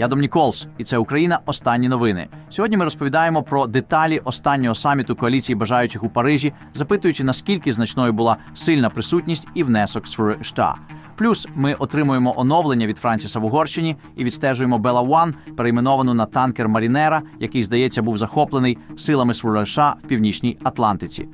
Я Дом Ніколс, і це Україна. Останні новини. Сьогодні ми розповідаємо про деталі останнього саміту коаліції бажаючих у Парижі, запитуючи наскільки значною була сильна присутність і внесок США. Плюс ми отримуємо оновлення від Франсіса в Угорщині і відстежуємо Бела One, перейменовану на танкер Марінера, який, здається, був захоплений силами США в північній Атлантиці.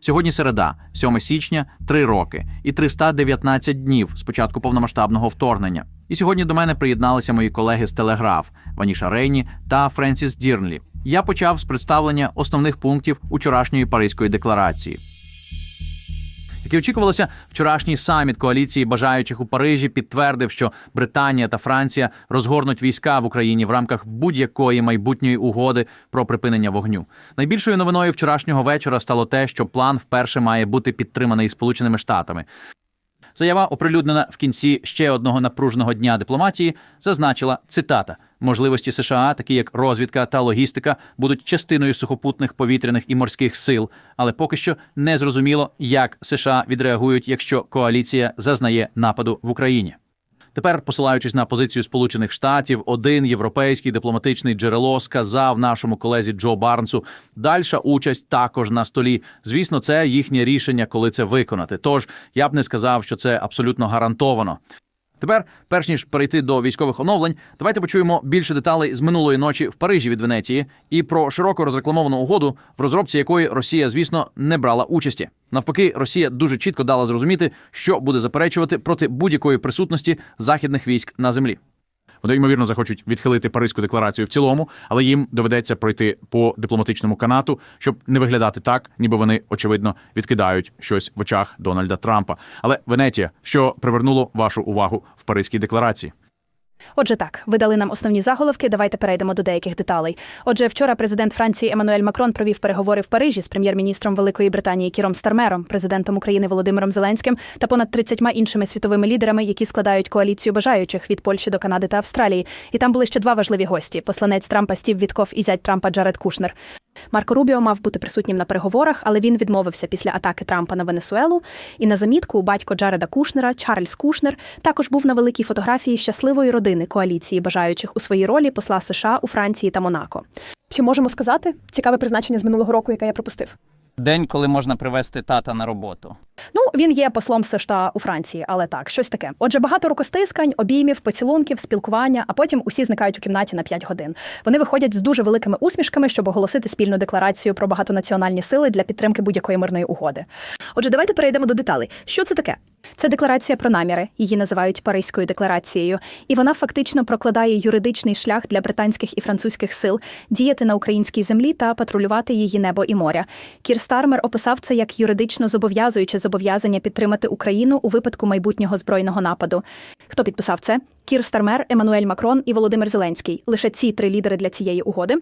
Сьогодні середа, 7 січня, 3 роки і 319 днів з початку повномасштабного вторгнення. І сьогодні до мене приєдналися мої колеги з Телеграф Ваніша Рейні та Френсіс Дірнлі. Я почав з представлення основних пунктів учорашньої Паризької декларації. Як і очікувалося, вчорашній саміт коаліції бажаючих у Парижі підтвердив, що Британія та Франція розгорнуть війська в Україні в рамках будь-якої майбутньої угоди про припинення вогню. Найбільшою новиною вчорашнього вечора стало те, що план вперше має бути підтриманий Сполученими Штатами. Заява, оприлюднена в кінці ще одного напруженого дня дипломатії, зазначила цитата: можливості США, такі як розвідка та логістика, будуть частиною сухопутних повітряних і морських сил, але поки що не зрозуміло, як США відреагують, якщо коаліція зазнає нападу в Україні. Тепер, посилаючись на позицію Сполучених Штатів, один європейський дипломатичний джерело сказав нашому колезі Джо Барнсу, дальша участь також на столі. Звісно, це їхнє рішення, коли це виконати. Тож я б не сказав, що це абсолютно гарантовано. Тепер, перш ніж перейти до військових оновлень, давайте почуємо більше деталей з минулої ночі в Парижі від Венеції і про широко розрекламовану угоду, в розробці якої Росія, звісно, не брала участі. Навпаки, Росія дуже чітко дала зрозуміти, що буде заперечувати проти будь-якої присутності західних військ на землі. Вони ймовірно захочуть відхилити Паризьку декларацію в цілому, але їм доведеться пройти по дипломатичному канату, щоб не виглядати так, ніби вони очевидно відкидають щось в очах Дональда Трампа. Але Венетія, що привернуло вашу увагу в Паризькій декларації. Отже, так, ви дали нам основні заголовки. Давайте перейдемо до деяких деталей. Отже, вчора президент Франції Еммануель Макрон провів переговори в Парижі з прем'єр-міністром Великої Британії Кіром Стармером, президентом України Володимиром Зеленським та понад 30 іншими світовими лідерами, які складають коаліцію бажаючих від Польщі до Канади та Австралії. І там були ще два важливі гості: посланець Трампа Стів Вітков і зять Трампа Джаред Кушнер. Марко Рубіо мав бути присутнім на переговорах, але він відмовився після атаки Трампа на Венесуелу. І на замітку батько Джареда Кушнера, Чарльз Кушнер, також був на великій фотографії щасливої родини коаліції бажаючих у своїй ролі посла США у Франції та Монако. Чи можемо сказати цікаве призначення з минулого року, яке я пропустив? День, коли можна привезти тата на роботу. Ну, він є послом США у Франції, але так, щось таке. Отже, багато рукостискань, обіймів, поцілунків, спілкування, а потім усі зникають у кімнаті на 5 годин. Вони виходять з дуже великими усмішками, щоб оголосити спільну декларацію про багатонаціональні сили для підтримки будь-якої мирної угоди. Отже, давайте перейдемо до деталей. Що це таке? Це декларація про наміри, її називають Паризькою декларацією, і вона фактично прокладає юридичний шлях для британських і французьких сил діяти на українській землі та патрулювати її небо і моря. Кір Стармер описав це як юридично зобов'язуюче зобов'язання підтримати Україну у випадку майбутнього збройного нападу. Хто підписав це? Кір Стармер, Еммануель Макрон і Володимир Зеленський. Лише ці три лідери для цієї угоди.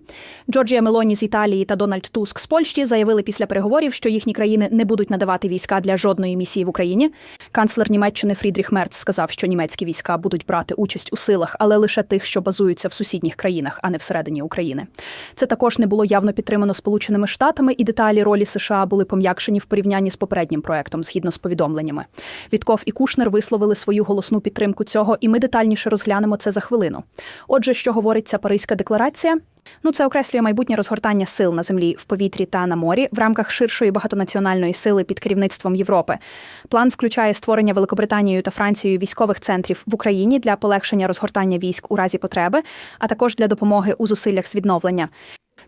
Джорджія Мелоні з Італії та Дональд Туск з Польщі заявили після переговорів, що їхні країни не будуть надавати війська для жодної місії в Україні. Канцлер Німеччини Фрідріх Мерц сказав, що німецькі війська будуть брати участь у силах, але лише тих, що базуються в сусідніх країнах, а не всередині України. Це також не було явно підтримано Сполученими Штатами, і деталі ролі США були пом'якшені в порівнянні з попереднім проектом, згідно з повідомленнями. Вітков і Кушнер висловили свою голосну підтримку цього, і ми детальніше розглянемо це за хвилину. Отже, що говорить ця Паризька декларація? Ну, це окреслює майбутнє розгортання сил на землі в повітрі та на морі в рамках ширшої багатонаціональної сили під керівництвом Європи. План включає створення Великобританією та Францією військових центрів в Україні для полегшення розгортання військ у разі потреби, а також для допомоги у зусиллях з відновлення.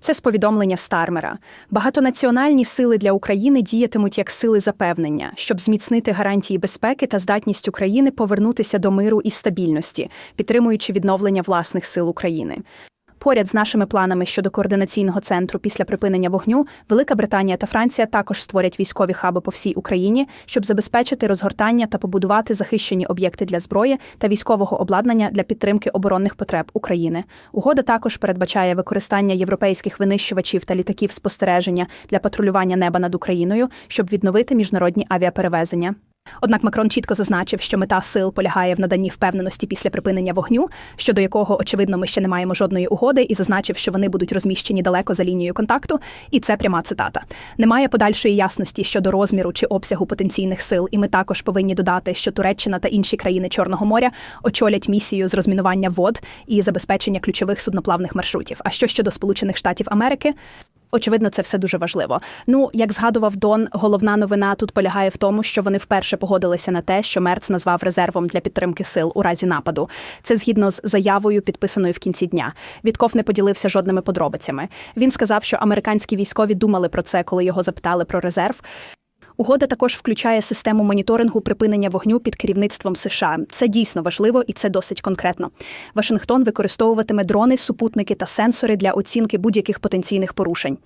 Це з повідомлення Стармера. Багатонаціональні сили для України діятимуть як сили запевнення, щоб зміцнити гарантії безпеки та здатність України повернутися до миру і стабільності, підтримуючи відновлення власних сил України. Поряд з нашими планами щодо координаційного центру після припинення вогню, Велика Британія та Франція також створять військові хаби по всій Україні, щоб забезпечити розгортання та побудувати захищені об'єкти для зброї та військового обладнання для підтримки оборонних потреб України. Угода також передбачає використання європейських винищувачів та літаків спостереження для патрулювання неба над Україною, щоб відновити міжнародні авіаперевезення. Однак Макрон чітко зазначив, що мета сил полягає в наданні впевненості після припинення вогню, щодо якого очевидно ми ще не маємо жодної угоди, і зазначив, що вони будуть розміщені далеко за лінією контакту. І це пряма цитата. Немає подальшої ясності щодо розміру чи обсягу потенційних сил, і ми також повинні додати, що Туреччина та інші країни Чорного моря очолять місію з розмінування вод і забезпечення ключових судноплавних маршрутів. А що щодо Сполучених Штатів Америки? Очевидно, це все дуже важливо. Ну, як згадував Дон, головна новина тут полягає в тому, що вони вперше погодилися на те, що Мерц назвав резервом для підтримки сил у разі нападу. Це згідно з заявою, підписаною в кінці дня. Вітков не поділився жодними подробицями. Він сказав, що американські військові думали про це, коли його запитали про резерв. Угода також включає систему моніторингу припинення вогню під керівництвом США. Це дійсно важливо і це досить конкретно. Вашингтон використовуватиме дрони, супутники та сенсори для оцінки будь-яких потенційних порушень.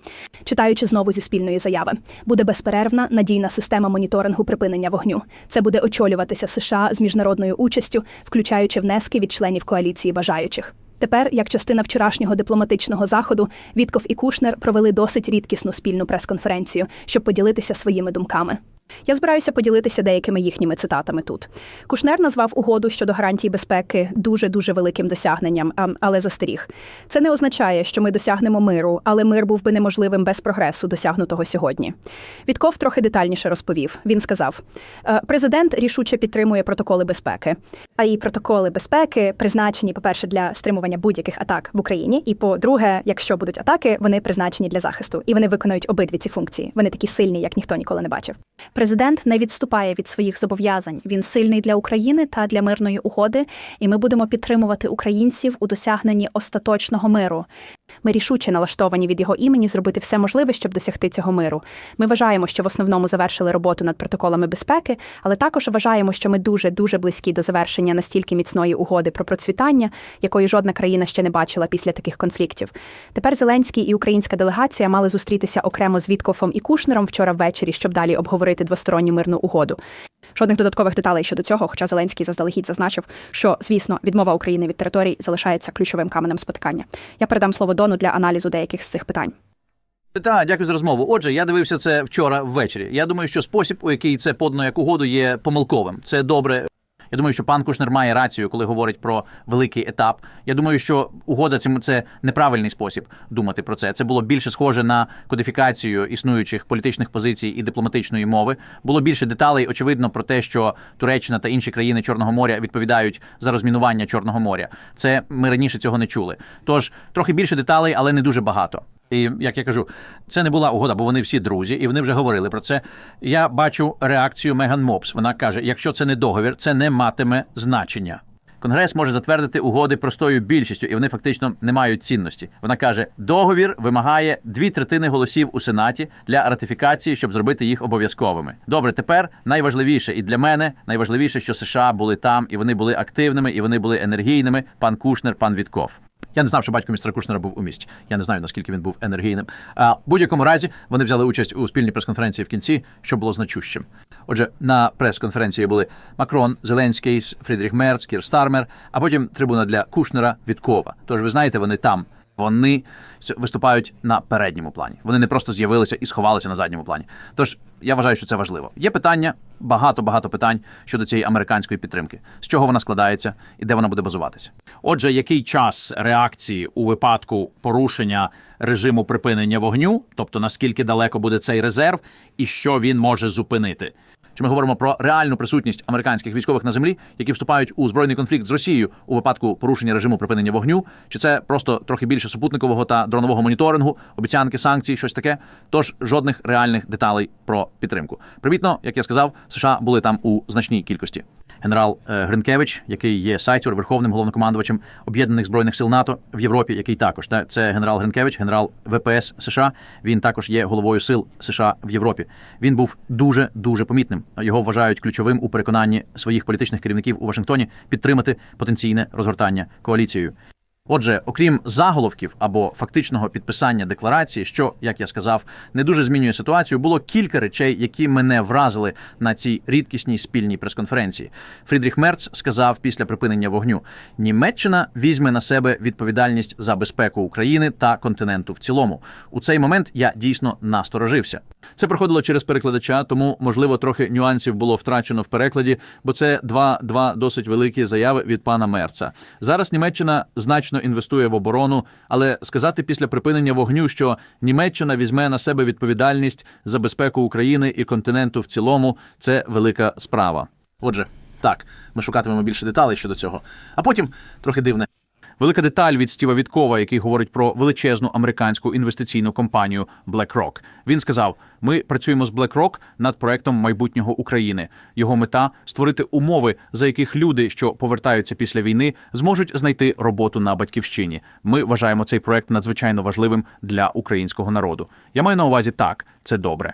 Читаючи знову зі спільної заяви, буде безперервна надійна система моніторингу припинення вогню. Це буде очолюватися США з міжнародною участю, включаючи внески від членів коаліції бажаючих. Тепер, як частина вчорашнього дипломатичного заходу, Вітков і Кушнер провели досить рідкісну спільну прес-конференцію, щоб поділитися своїми думками. Я збираюся поділитися деякими їхніми цитатами тут. Кушнер назвав угоду щодо гарантій безпеки дуже дуже великим досягненням, але застеріг. Це не означає, що ми досягнемо миру, але мир був би неможливим без прогресу, досягнутого сьогодні. Вітков трохи детальніше розповів. Він сказав: «Е, президент рішуче підтримує протоколи безпеки. А і протоколи безпеки призначені, по-перше, для стримування будь-яких атак в Україні. І по-друге, якщо будуть атаки, вони призначені для захисту, і вони виконують обидві ці функції. Вони такі сильні, як ніхто ніколи не бачив. Президент не відступає від своїх зобов'язань. Він сильний для України та для мирної угоди, і ми будемо підтримувати українців у досягненні остаточного миру. Ми рішуче налаштовані від його імені зробити все можливе, щоб досягти цього миру. Ми вважаємо, що в основному завершили роботу над протоколами безпеки, але також вважаємо, що ми дуже дуже близькі до завершення настільки міцної угоди про процвітання, якої жодна країна ще не бачила після таких конфліктів. Тепер Зеленський і українська делегація мали зустрітися окремо з Віткофом і Кушнером вчора ввечері, щоб далі обговорити двосторонню мирну угоду. Жодних додаткових деталей щодо цього, хоча Зеленський заздалегідь зазначив, що, звісно, відмова України від територій залишається ключовим каменем спотикання. Я передам слово Дону для аналізу деяких з цих питань. Так, дякую за розмову. Отже, я дивився це вчора ввечері. Я думаю, що спосіб, у який це подано як угоду, є помилковим. Це добре. Я думаю, що пан Кушнер має рацію, коли говорить про великий етап. Я думаю, що угода цим це неправильний спосіб думати про це. Це було більше схоже на кодифікацію існуючих політичних позицій і дипломатичної мови. Було більше деталей, очевидно, про те, що Туреччина та інші країни Чорного моря відповідають за розмінування Чорного моря. Це ми раніше цього не чули. Тож трохи більше деталей, але не дуже багато. І як я кажу, це не була угода, бо вони всі друзі, і вони вже говорили про це. Я бачу реакцію Меган Мопс. Вона каже: якщо це не договір, це не матиме значення. Конгрес може затвердити угоди простою більшістю, і вони фактично не мають цінності. Вона каже: договір вимагає дві третини голосів у сенаті для ратифікації, щоб зробити їх обов'язковими. Добре, тепер найважливіше і для мене найважливіше, що США були там, і вони були активними, і вони були енергійними. Пан Кушнер, пан Вітков. Я не знав, що батько містера Кушнера був у місті. Я не знаю, наскільки він був енергійним. А в будь-якому разі вони взяли участь у спільній прес-конференції в кінці, що було значущим. Отже, на прес-конференції були Макрон, Зеленський, Фрідріх Мерц, Кір Стармер, а потім трибуна для Кушнера Віткова. Тож ви знаєте, вони там. Вони виступають на передньому плані. Вони не просто з'явилися і сховалися на задньому плані. Тож я вважаю, що це важливо. Є питання, багато багато питань щодо цієї американської підтримки, з чого вона складається і де вона буде базуватися. Отже, який час реакції у випадку порушення режиму припинення вогню, тобто наскільки далеко буде цей резерв, і що він може зупинити? Чи ми говоримо про реальну присутність американських військових на землі, які вступають у збройний конфлікт з Росією у випадку порушення режиму припинення вогню? Чи це просто трохи більше супутникового та дронового моніторингу, обіцянки санкцій, щось таке? Тож жодних реальних деталей про підтримку. Примітно, як я сказав, США були там у значній кількості. Генерал е, Гринкевич, який є Сайцюр, верховним головнокомандувачем об'єднаних збройних сил НАТО в Європі, який також та це генерал Гринкевич, генерал ВПС США. Він також є головою сил США в Європі. Він був дуже дуже помітним. Його вважають ключовим у переконанні своїх політичних керівників у Вашингтоні підтримати потенційне розгортання коаліцією. Отже, окрім заголовків або фактичного підписання декларації, що, як я сказав, не дуже змінює ситуацію, було кілька речей, які мене вразили на цій рідкісній спільній прес-конференції. Фрідріх Мерц сказав після припинення вогню: Німеччина візьме на себе відповідальність за безпеку України та континенту в цілому. У цей момент я дійсно насторожився. Це проходило через перекладача, тому можливо трохи нюансів було втрачено в перекладі, бо це два, два досить великі заяви від пана Мерца. Зараз Німеччина значно інвестує в оборону, але сказати після припинення вогню, що Німеччина візьме на себе відповідальність за безпеку України і континенту в цілому, це велика справа. Отже, так, ми шукатимемо більше деталей щодо цього. А потім трохи дивне. Велика деталь від Стіва Віткова, який говорить про величезну американську інвестиційну компанію BlackRock. Він сказав: ми працюємо з BlackRock над проектом майбутнього України. Його мета створити умови, за яких люди, що повертаються після війни, зможуть знайти роботу на батьківщині. Ми вважаємо цей проект надзвичайно важливим для українського народу. Я маю на увазі так, це добре.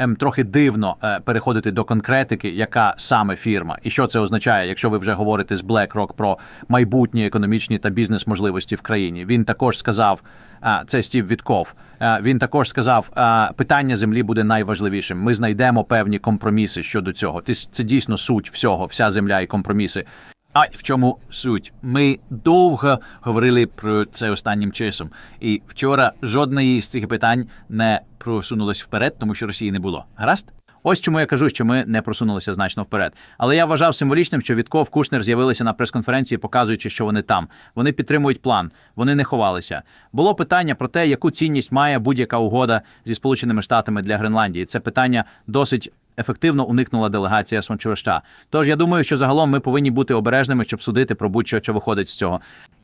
Ем, трохи дивно е, переходити до конкретики, яка саме фірма, і що це означає, якщо ви вже говорите з BlackRock про майбутні економічні та бізнес можливості в країні. Він також сказав, а, це Стів Вітков. е, Він також сказав, а, питання землі буде найважливішим. Ми знайдемо певні компроміси щодо цього. Ти- Це дійсно суть всього, вся земля і компроміси. А в чому суть? Ми довго говорили про це останнім часом, і вчора жодної з цих питань не просунулось вперед, тому що Росії не було. Гаразд? Ось чому я кажу, що ми не просунулися значно вперед. Але я вважав символічним, що Вітков Кушнер з'явилися на прес-конференції, показуючи, що вони там. Вони підтримують план, вони не ховалися. Було питання про те, яку цінність має будь-яка угода зі Сполученими Штатами для Гренландії. Це питання досить ефективно уникнула делегація Сончевища. Тож я думаю, що загалом ми повинні бути обережними, щоб судити про будь-що, що виходить з цього.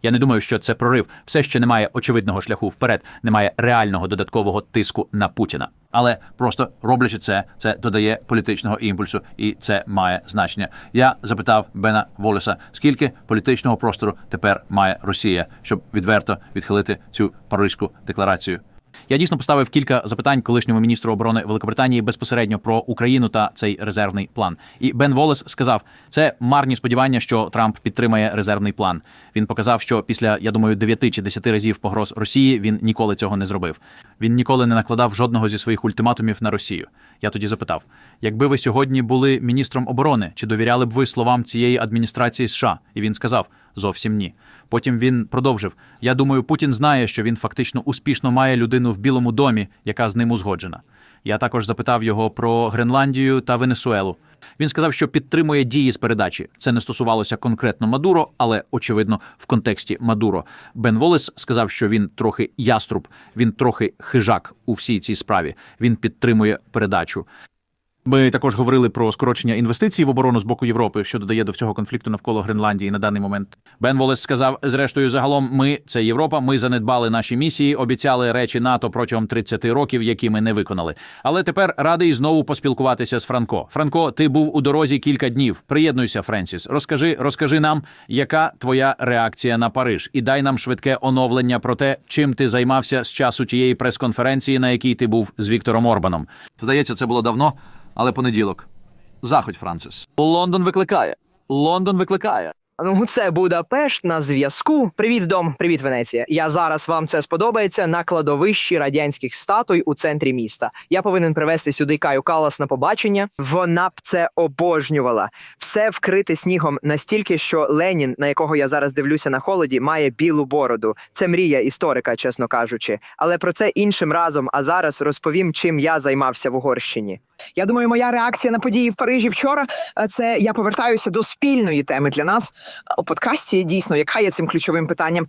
Я не думаю, що це прорив. Все ще немає очевидного шляху вперед, немає реального додаткового тиску на Путіна. Але просто роблячи це, це додає політичного імпульсу, і це має значення. Я запитав Бена Волеса, скільки політичного простору тепер має Росія, щоб відверто відхилити цю паризьку декларацію. Я дійсно поставив кілька запитань колишньому міністру оборони Великобританії безпосередньо про Україну та цей резервний план. І Бен Волес сказав, це марні сподівання, що Трамп підтримає резервний план. Він показав, що після, я думаю, 9 чи 10 разів погроз Росії він ніколи цього не зробив. Він ніколи не накладав жодного зі своїх ультиматумів на Росію. Я тоді запитав: якби ви сьогодні були міністром оборони, чи довіряли б ви словам цієї адміністрації США? І він сказав: зовсім ні. Потім він продовжив: Я думаю, Путін знає, що він фактично успішно має людину в Білому домі, яка з ним узгоджена. Я також запитав його про Гренландію та Венесуелу. Він сказав, що підтримує дії з передачі. Це не стосувалося конкретно Мадуро, але очевидно в контексті Мадуро. Бен Волес сказав, що він трохи яструб, він трохи хижак у всій цій справі. Він підтримує передачу. Ми також говорили про скорочення інвестицій в оборону з боку Європи, що додає до всього конфлікту навколо Гренландії на даний момент. Бен Волес сказав: зрештою, загалом, ми це Європа. Ми занедбали наші місії, обіцяли речі НАТО протягом 30 років, які ми не виконали. Але тепер радий знову поспілкуватися з Франко. Франко, ти був у дорозі кілька днів. Приєднуйся, Френсіс. Розкажи, розкажи нам, яка твоя реакція на Париж, і дай нам швидке оновлення про те, чим ти займався з часу тієї прес-конференції, на якій ти був з Віктором Орбаном. Здається, це було давно, але понеділок. Заходь, Францис. Лондон викликає. Лондон викликає. Ну, це Будапешт на зв'язку. Привіт, дом, привіт, Венеція. Я зараз вам це сподобається на кладовищі радянських статуй у центрі міста. Я повинен привезти сюди Каю Калас на побачення. Вона б це обожнювала. Все вкрите снігом настільки, що Ленін, на якого я зараз дивлюся на холоді, має білу бороду. Це мрія історика, чесно кажучи. Але про це іншим разом. А зараз розповім, чим я займався в Угорщині. Я думаю, моя реакція на події в Парижі вчора е, це я повертаюся до спільної теми для нас у подкасті. Дійсно, яка є цим ключовим питанням.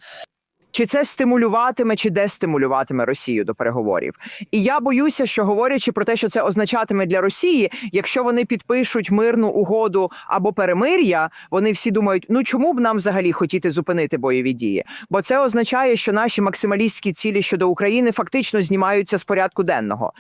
Чи це стимулюватиме чи дестимулюватиме Росію до переговорів? І я боюся, що говорячи про те, що це означатиме для Росії, якщо вони підпишуть мирну угоду або перемир'я, вони всі думають: ну чому б нам взагалі хотіти зупинити бойові дії? Бо це означає, що наші максималістські цілі щодо України фактично знімаються з порядку денного.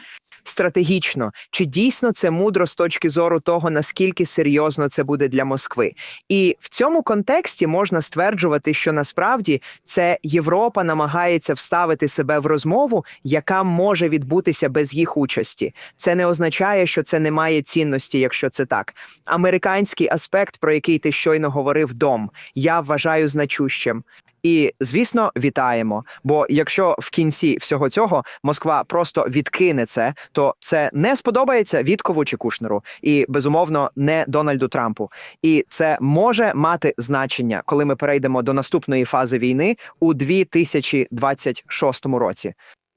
Стратегічно, чи дійсно це мудро з точки зору того, наскільки серйозно це буде для Москви? І в цьому контексті можна стверджувати, що насправді це Європа намагається вставити себе в розмову, яка може відбутися без їх участі. Це не означає, що це не має цінності, якщо це так. Американський аспект, про який ти щойно говорив, дом, я вважаю значущим. І звісно, вітаємо. Бо якщо в кінці всього цього Москва просто відкине це, то це не сподобається Віткову чи Кушнеру, і безумовно не Дональду Трампу. І це може мати значення, коли ми перейдемо до наступної фази війни у 2026 році.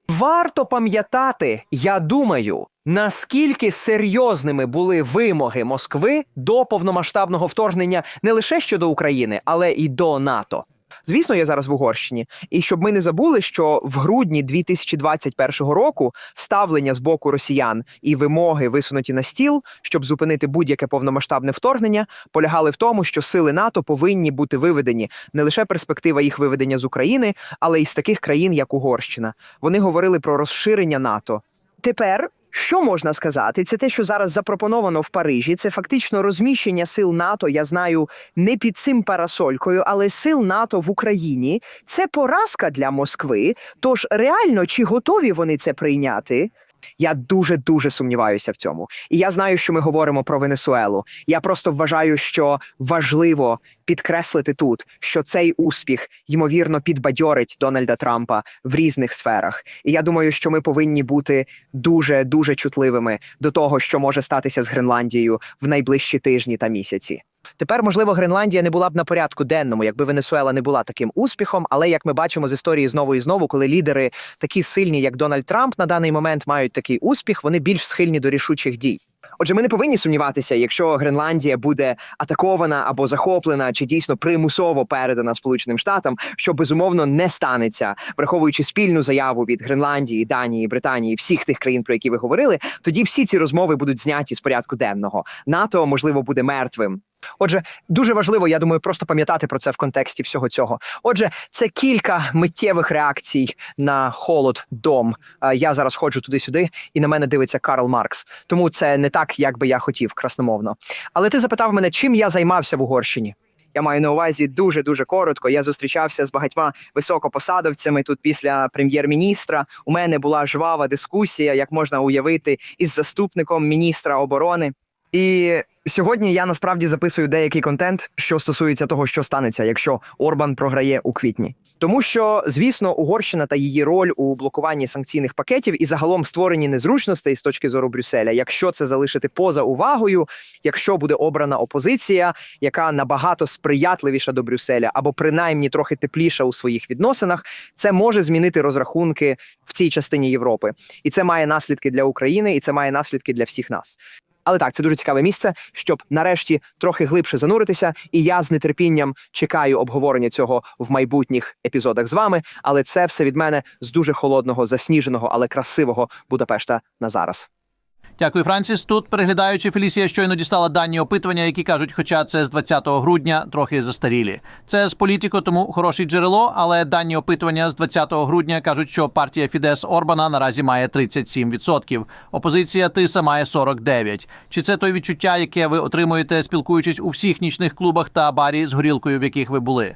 Варто пам'ятати, я думаю, наскільки серйозними були вимоги Москви до повномасштабного вторгнення не лише щодо України, але і до НАТО. Звісно, я зараз в Угорщині, і щоб ми не забули, що в грудні 2021 року ставлення з боку росіян і вимоги висунуті на стіл, щоб зупинити будь-яке повномасштабне вторгнення, полягали в тому, що сили НАТО повинні бути виведені не лише перспектива їх виведення з України, але й з таких країн, як Угорщина. Вони говорили про розширення НАТО. Тепер. Що можна сказати? Це те, що зараз запропоновано в Парижі. Це фактично розміщення сил НАТО. Я знаю не під цим парасолькою, але сил НАТО в Україні. Це поразка для Москви. Тож реально чи готові вони це прийняти? Я дуже дуже сумніваюся в цьому. І я знаю, що ми говоримо про Венесуелу. Я просто вважаю, що важливо підкреслити тут, що цей успіх ймовірно підбадьорить Дональда Трампа в різних сферах. І я думаю, що ми повинні бути дуже дуже чутливими до того, що може статися з Гренландією в найближчі тижні та місяці. Тепер, можливо, Гренландія не була б на порядку денному, якби Венесуела не була таким успіхом. Але як ми бачимо з історії знову і знову, коли лідери такі сильні, як Дональд Трамп, на даний момент мають такий успіх, вони більш схильні до рішучих дій. Отже, ми не повинні сумніватися, якщо Гренландія буде атакована або захоплена, чи дійсно примусово передана Сполученим Штатам, що безумовно не станеться, враховуючи спільну заяву від Гренландії, Данії, Британії, всіх тих країн, про які ви говорили, тоді всі ці розмови будуть зняті з порядку денного. НАТО можливо буде мертвим. Отже, дуже важливо, я думаю, просто пам'ятати про це в контексті всього цього. Отже, це кілька миттєвих реакцій на холод дом. Е, Я зараз ходжу туди-сюди, і на мене дивиться Карл Маркс. Тому це не так, як би я хотів, красномовно. Але ти запитав мене, чим я займався в Угорщині. Я маю на увазі дуже дуже коротко. Я зустрічався з багатьма високопосадовцями тут після прем'єр-міністра. У мене була жвава дискусія, як можна уявити, із заступником міністра оборони. І сьогодні я насправді записую деякий контент, що стосується того, що станеться, якщо Орбан програє у квітні. Тому що, звісно, Угорщина та її роль у блокуванні санкційних пакетів і загалом створенні незручностей з точки зору Брюсселя, якщо це залишити поза увагою, якщо буде обрана опозиція, яка набагато сприятливіша до Брюсселя, або принаймні трохи тепліша у своїх відносинах, це може змінити розрахунки в цій частині Європи, і це має наслідки для України, і це має наслідки для всіх нас. Але так, це дуже цікаве місце, щоб нарешті трохи глибше зануритися. І я з нетерпінням чекаю обговорення цього в майбутніх епізодах з вами. Але це все від мене з дуже холодного, засніженого, але красивого Будапешта на зараз. Дякую, Франсіс. Тут переглядаючи, Фелісія щойно дістала дані опитування, які кажуть, хоча це з 20 грудня трохи застарілі. Це з політико, тому хороше джерело. Але дані опитування з 20 грудня кажуть, що партія Фідес Орбана наразі має 37%. Опозиція Тиса має 49%. Чи це той відчуття, яке ви отримуєте, спілкуючись у всіх нічних клубах та барі з горілкою, в яких ви були?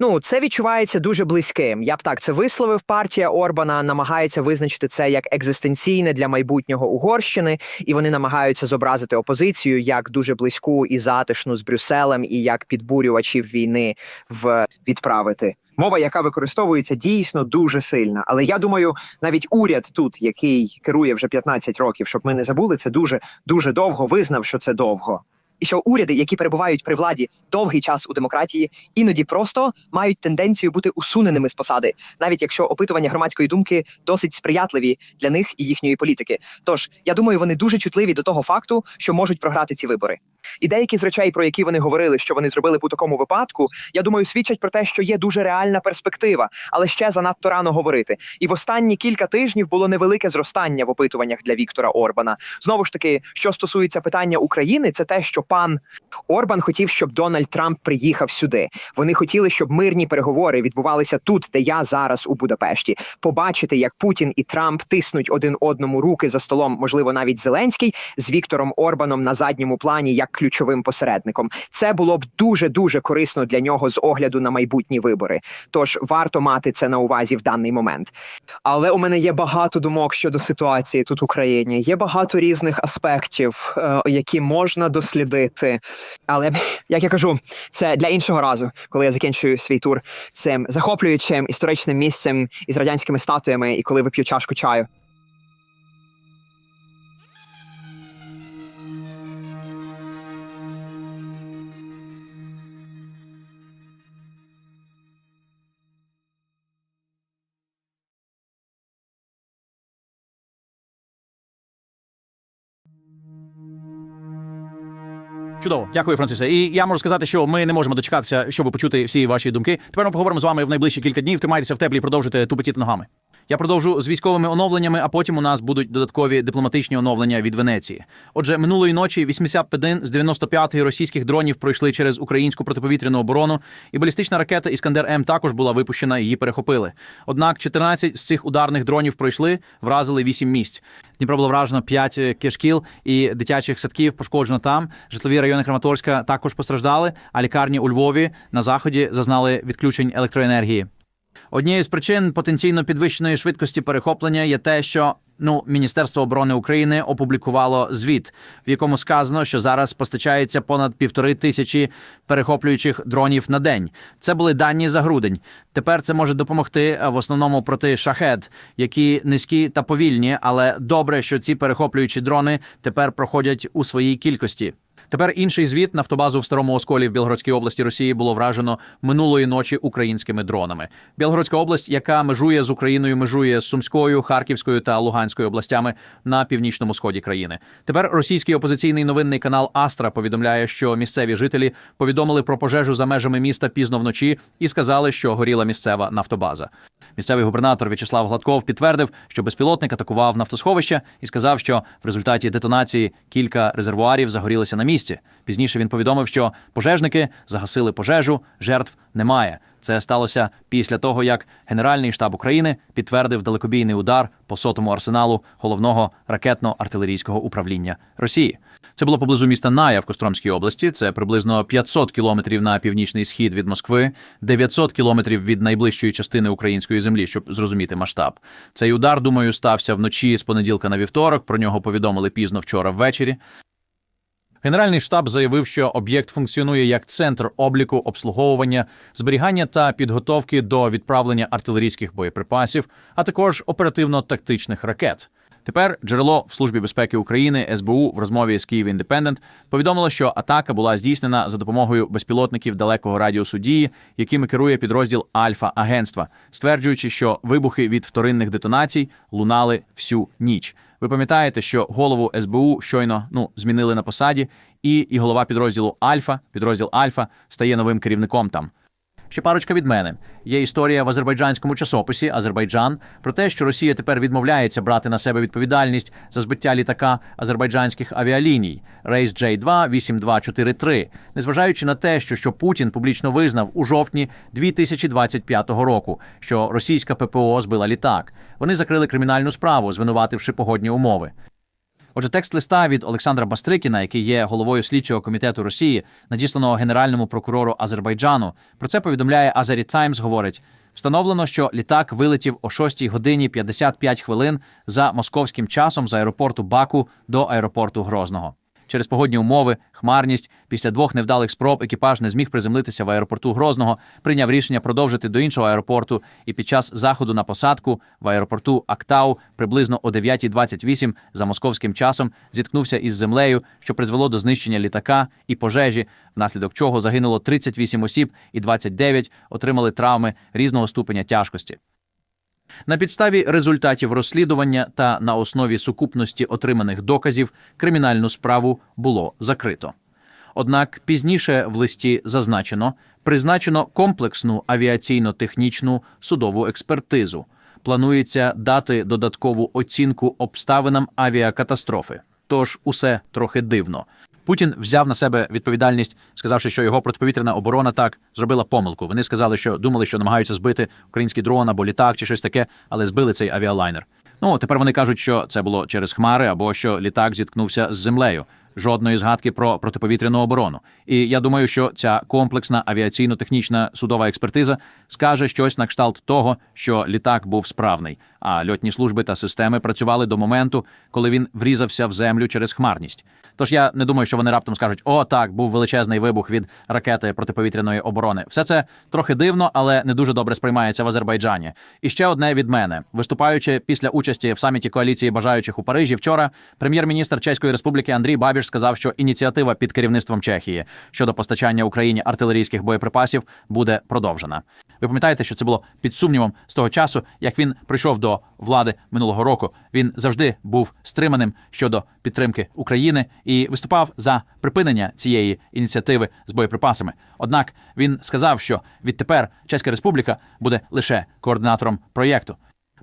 Ну, це відчувається дуже близьким. Я б так це висловив. Партія Орбана намагається визначити це як екзистенційне для майбутнього Угорщини, і вони намагаються зобразити опозицію як дуже близьку і затишну з Брюсселем, і як підбурювачів війни в відправити. Мова, яка використовується дійсно дуже сильна. Але я думаю, навіть уряд тут, який керує вже 15 років, щоб ми не забули, це дуже дуже довго визнав, що це довго. І що уряди, які перебувають при владі довгий час у демократії, іноді просто мають тенденцію бути усуненими з посади, навіть якщо опитування громадської думки досить сприятливі для них і їхньої політики. Тож я думаю, вони дуже чутливі до того факту, що можуть програти ці вибори. І деякі з речей, про які вони говорили, що вони зробили у такому випадку, я думаю, свідчать про те, що є дуже реальна перспектива, але ще занадто рано говорити. І в останні кілька тижнів було невелике зростання в опитуваннях для Віктора Орбана. Знову ж таки, що стосується питання України, це те, що пан Орбан хотів, щоб Дональд Трамп приїхав сюди. Вони хотіли, щоб мирні переговори відбувалися тут, де я зараз у Будапешті. Побачити, як Путін і Трамп тиснуть один одному руки за столом, можливо, навіть Зеленський з Віктором Орбаном на задньому плані як ключовим посередником. Це було б дуже дуже корисно для нього з огляду на майбутні вибори. Тож варто мати це на увазі в даний момент. Але у мене є багато думок щодо ситуації тут в Україні. Є багато різних аспектів, е, які можна дослідити. Але як я кажу, це для іншого разу, коли я закінчую свій тур цим захоплюючим історичним місцем із радянськими статуями, і коли вип'ю чашку чаю. Чудово, дякую, Францисе. І я можу сказати, що ми не можемо дочекатися, щоб почути всі ваші думки. Тепер ми поговоримо з вами в найближчі кілька днів. Тримайтеся в теплі і продовжуйте тупотіти ногами. Я продовжу з військовими оновленнями, а потім у нас будуть додаткові дипломатичні оновлення від Венеції. Отже, минулої ночі 81 з 95 російських дронів пройшли через українську протиповітряну оборону, і балістична ракета Іскандер М також була випущена. Її перехопили. Однак 14 з цих ударних дронів пройшли, вразили 8 місць. Дніпро було вражено 5 кишкіл і дитячих садків пошкоджено там. Житлові райони Краматорська також постраждали, а лікарні у Львові на заході зазнали відключень електроенергії. Однією з причин потенційно підвищеної швидкості перехоплення є те, що ну Міністерство оборони України опублікувало звіт, в якому сказано, що зараз постачається понад півтори тисячі перехоплюючих дронів на день. Це були дані за грудень. Тепер це може допомогти в основному проти шахед, які низькі та повільні, але добре, що ці перехоплюючі дрони тепер проходять у своїй кількості. Тепер інший звіт нафтобазу в старому осколі в Білгородській області Росії було вражено минулої ночі українськими дронами. Білгородська область, яка межує з Україною, межує з Сумською, Харківською та Луганською областями на північному сході країни. Тепер російський опозиційний новинний канал Астра повідомляє, що місцеві жителі повідомили про пожежу за межами міста пізно вночі і сказали, що горіла місцева нафтобаза. Місцевий губернатор В'ячеслав Гладков підтвердив, що безпілотник атакував нафтосховище і сказав, що в результаті детонації кілька резервуарів загорілися на місці. Пізніше він повідомив, що пожежники загасили пожежу, жертв немає. Це сталося після того, як Генеральний штаб України підтвердив далекобійний удар по сотому арсеналу головного ракетно-артилерійського управління Росії. Це було поблизу міста Ная в Костромській області. Це приблизно 500 кілометрів на північний схід від Москви, 900 кілометрів від найближчої частини української землі, щоб зрозуміти масштаб. Цей удар, думаю, стався вночі з понеділка на вівторок. Про нього повідомили пізно вчора ввечері. Генеральний штаб заявив, що об'єкт функціонує як центр обліку, обслуговування, зберігання та підготовки до відправлення артилерійських боєприпасів, а також оперативно-тактичних ракет. Тепер джерело в службі безпеки України СБУ в розмові з Київ Індепендент повідомило, що атака була здійснена за допомогою безпілотників далекого радіусу дії, якими керує підрозділ Альфа агентства, стверджуючи, що вибухи від вторинних детонацій лунали всю ніч. Ви пам'ятаєте, що голову СБУ щойно ну змінили на посаді, і, і голова підрозділу Альфа, підрозділ Альфа, стає новим керівником там. Ще парочка від мене. Є історія в азербайджанському часописі Азербайджан про те, що Росія тепер відмовляється брати на себе відповідальність за збиття літака азербайджанських авіаліній Рейс J2 8243, незважаючи на те, що, що Путін публічно визнав у жовтні 2025 року, що російська ППО збила літак. Вони закрили кримінальну справу, звинувативши погодні умови. Отже, текст листа від Олександра Бастрикіна, який є головою слідчого комітету Росії, надісланого генеральному прокурору Азербайджану. Про це повідомляє Азері Таймс. Говорить. Встановлено, що літак вилетів о 6 годині 55 хвилин за московським часом з аеропорту Баку до аеропорту Грозного. Через погодні умови, хмарність після двох невдалих спроб екіпаж не зміг приземлитися в аеропорту Грозного, прийняв рішення продовжити до іншого аеропорту і під час заходу на посадку в аеропорту Актау приблизно о 9.28 за московським часом зіткнувся із землею, що призвело до знищення літака і пожежі, внаслідок чого загинуло 38 осіб і 29 отримали травми різного ступеня тяжкості. На підставі результатів розслідування та на основі сукупності отриманих доказів кримінальну справу було закрито. Однак пізніше в листі зазначено призначено комплексну авіаційно-технічну судову експертизу. Планується дати додаткову оцінку обставинам авіакатастрофи. Тож усе трохи дивно. Путін взяв на себе відповідальність, сказавши, що його протиповітряна оборона так зробила помилку. Вони сказали, що думали, що намагаються збити український дрон або літак чи щось таке, але збили цей авіалайнер. Ну тепер вони кажуть, що це було через хмари або що літак зіткнувся з землею. Жодної згадки про протиповітряну оборону. І я думаю, що ця комплексна авіаційно-технічна судова експертиза скаже щось на кшталт того, що літак був справний, а льотні служби та системи працювали до моменту, коли він врізався в землю через хмарність. Тож я не думаю, що вони раптом скажуть: о, так, був величезний вибух від ракети протиповітряної оборони. Все це трохи дивно, але не дуже добре сприймається в Азербайджані. І ще одне від мене, виступаючи після участі в саміті коаліції бажаючих у Парижі вчора, прем'єр-міністр Чеської Республіки Андрій Бабіш сказав, що ініціатива під керівництвом Чехії щодо постачання Україні артилерійських боєприпасів буде продовжена. Ви пам'ятаєте, що це було під сумнівом з того часу, як він прийшов до влади минулого року. Він завжди був стриманим щодо підтримки України і виступав за припинення цієї ініціативи з боєприпасами. Однак він сказав, що відтепер Чеська Республіка буде лише координатором проєкту.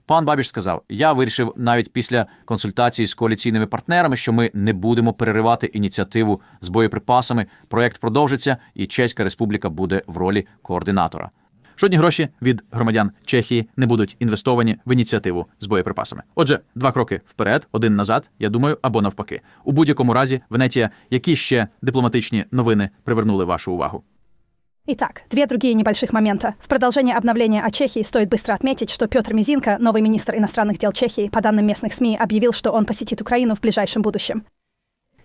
Пан Бабіш сказав: я вирішив навіть після консультацій з коаліційними партнерами, що ми не будемо переривати ініціативу з боєприпасами. Проєкт продовжиться, і Чеська Республіка буде в ролі координатора. Жодні гроші від громадян Чехії не будуть інвестовані в ініціативу з боєприпасами. Отже, два кроки вперед, один назад, я думаю, або навпаки. У будь-якому разі, Венетія, які ще дипломатичні новини привернули вашу увагу? Итак, две другие небольших момента. В продолжение обновления о Чехии стоит быстро отметить, что Петр Мизинко, новый министр иностранных дел Чехии, по данным местных СМИ, объявил, что он посетит Украину в ближайшем будущем.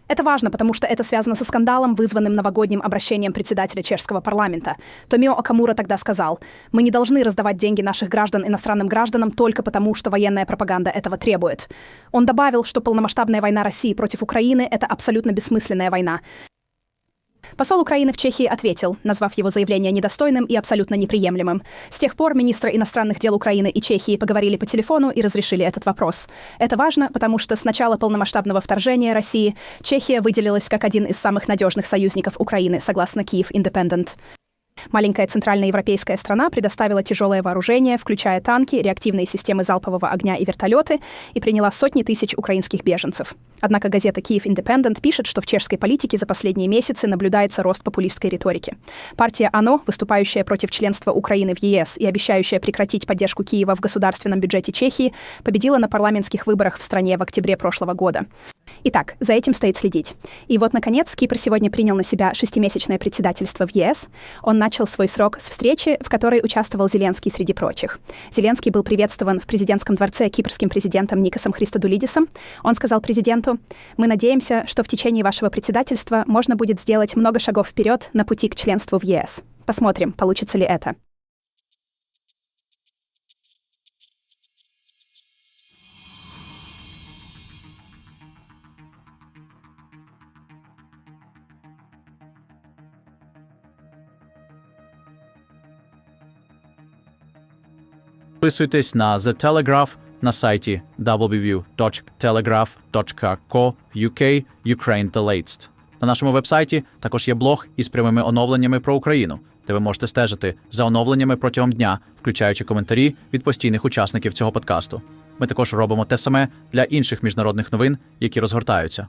Это важно, потому что это связано со скандалом, вызванным новогодним обращением председателя чешского парламента. Томио Акамура тогда сказал, «Мы не должны раздавать деньги наших граждан иностранным гражданам только потому, что военная пропаганда этого требует». Он добавил, что полномасштабная война России против Украины – это абсолютно бессмысленная война. Посол Украины в Чехии ответил, назвав его заявление недостойным и абсолютно неприемлемым. С тех пор министры иностранных дел Украины и Чехии поговорили по телефону и разрешили этот вопрос. Это важно, потому что с начала полномасштабного вторжения России Чехия выделилась как один из самых надежных союзников Украины, согласно Киев Independent. Маленькая центральноевропейская страна предоставила тяжелое вооружение, включая танки, реактивные системы залпового огня и вертолеты, и приняла сотни тысяч украинских беженцев. Однако газета «Киев Independent пишет, что в чешской политике за последние месяцы наблюдается рост популистской риторики. Партия «АНО», выступающая против членства Украины в ЕС и обещающая прекратить поддержку Киева в государственном бюджете Чехии, победила на парламентских выборах в стране в октябре прошлого года. Итак, за этим стоит следить. И вот, наконец, Кипр сегодня принял на себя шестимесячное председательство в ЕС. Он начал свой срок с встречи, в которой участвовал Зеленский среди прочих. Зеленский был приветствован в президентском дворце кипрским президентом Никосом Христодулидисом. Он сказал президенту, «Мы надеемся, что в течение вашего председательства можно будет сделать много шагов вперед на пути к членству в ЕС. Посмотрим, получится ли это». Підписуйтесь на The Telegraph на сайті www.telegraph.co.uk Ukraine the Latest. На нашому вебсайті також є блог із прямими оновленнями про Україну, де ви можете стежити за оновленнями протягом дня, включаючи коментарі від постійних учасників цього подкасту. Ми також робимо те саме для інших міжнародних новин, які розгортаються.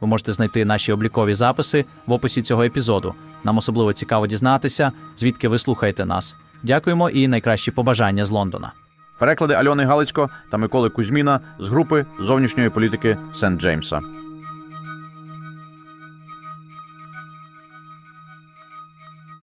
Ви можете знайти наші облікові записи в описі цього епізоду. Нам особливо цікаво дізнатися, звідки ви слухаєте нас. Дякуємо і найкращі побажання з Лондона. Переклади Альони Галицько та Миколи Кузьміна з групи зовнішньої політики Сент Джеймса.